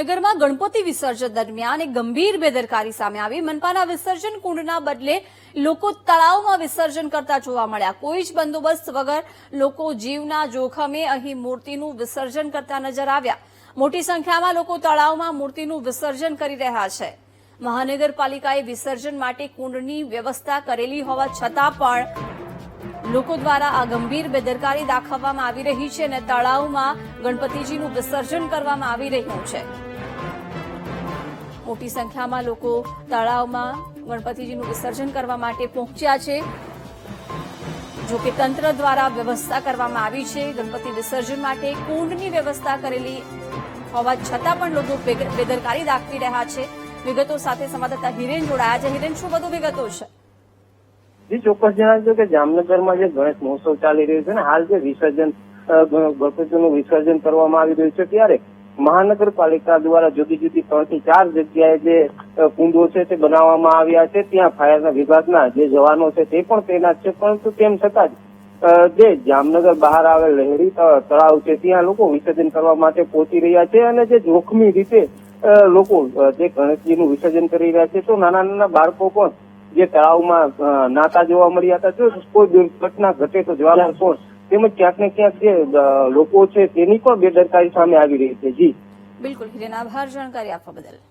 મહાનગરમાં ગણપતિ વિસર્જન દરમિયાન એક ગંભીર બેદરકારી સામે આવી. મનપાના વિસર્જન કુંડના બદલે લોકો તળાવમાં વિસર્જન કરતા જોવા મળ્યા. કોઈ જ બંદોબસ્ત વગર લોકો જીવના જોખમે અહીં મૂર્તિનું વિસર્જન કરતા નજર આવ્યા. મોટી સંખ્યામાં લોકો તળાવમાં મૂર્તિનું વિસર્જન કરી રહ્યા છે. મહાનગરપાલિકાએ વિસર્જન માટે કુંડની વ્યવસ્થા કરેલી હોવા છતાં પણ લોકો દ્વારા આ ગંભીર બેદરકારી દાખવવામાં આવી રહી છે અને તળાવમાં ગણપતિજીનું વિસર્જન કરવામાં આવી રહ્યું છે. મોટી સંખ્યામાં લોકો તળાવમાં ગણપતિજીનું વિસર્જન કરવા માટે પહોંચ્યા છે. જો કે તંત્ર દ્વારા વ્યવસ્થા કરવામાં આવી છે. ગણપતિ વિસર્જન માટે કુંડની વ્યવસ્થા કરેલી હોવા છતાં પણ લોકો બેદરકારી દાખવી રહ્યા છે. વિગતો સાથે સંવાદદાતા હિરેન જોડાયા છે. હિરેન, શું બધું વિગતો છે? જી, ચોક્કસ જણાવજો કે જામનગરમાં જે ગણેશ મહોત્સવ ચાલી રહ્યો છે ને, હાલ જે વિસર્જન ગણપતિનું વિસર્જન કરવામાં આવી રહ્યું છે, ત્યારે મહાનગરપાલિકા દ્વારા જુદી જુદી ત્રણથી ચાર જગ્યાએ જે કુંડો છે તે બનાવવામાં આવ્યા છે. ત્યાં ફાયરના વિભાગના જે જવાનો છે તે પણ તૈનાત છે. પરંતુ તેમ છતાં જ જે જામનગર બહાર આવેલ લહેરી તળાવ છે ત્યાં લોકો વિસર્જન કરવા માટે પહોંચી રહ્યા છે અને જે જોખમી રીતે લોકો જે ગણેશજીનું વિસર્જન કરી રહ્યા છે તો નાના નાના બાળકો પણ જે તળાવમાં નાતા જોવા મળ્યા હતા જો કોઈ દુર્ઘટના ઘટે તો જવાબદાર કોણ તેમજ ક્યાંક ને ક્યાંક જે લોકો છે, તેની પણ બેદરકારી સામે આવી રહી છે. જી. બિલકુલ આભાર જાણકારી આપવા બદલ.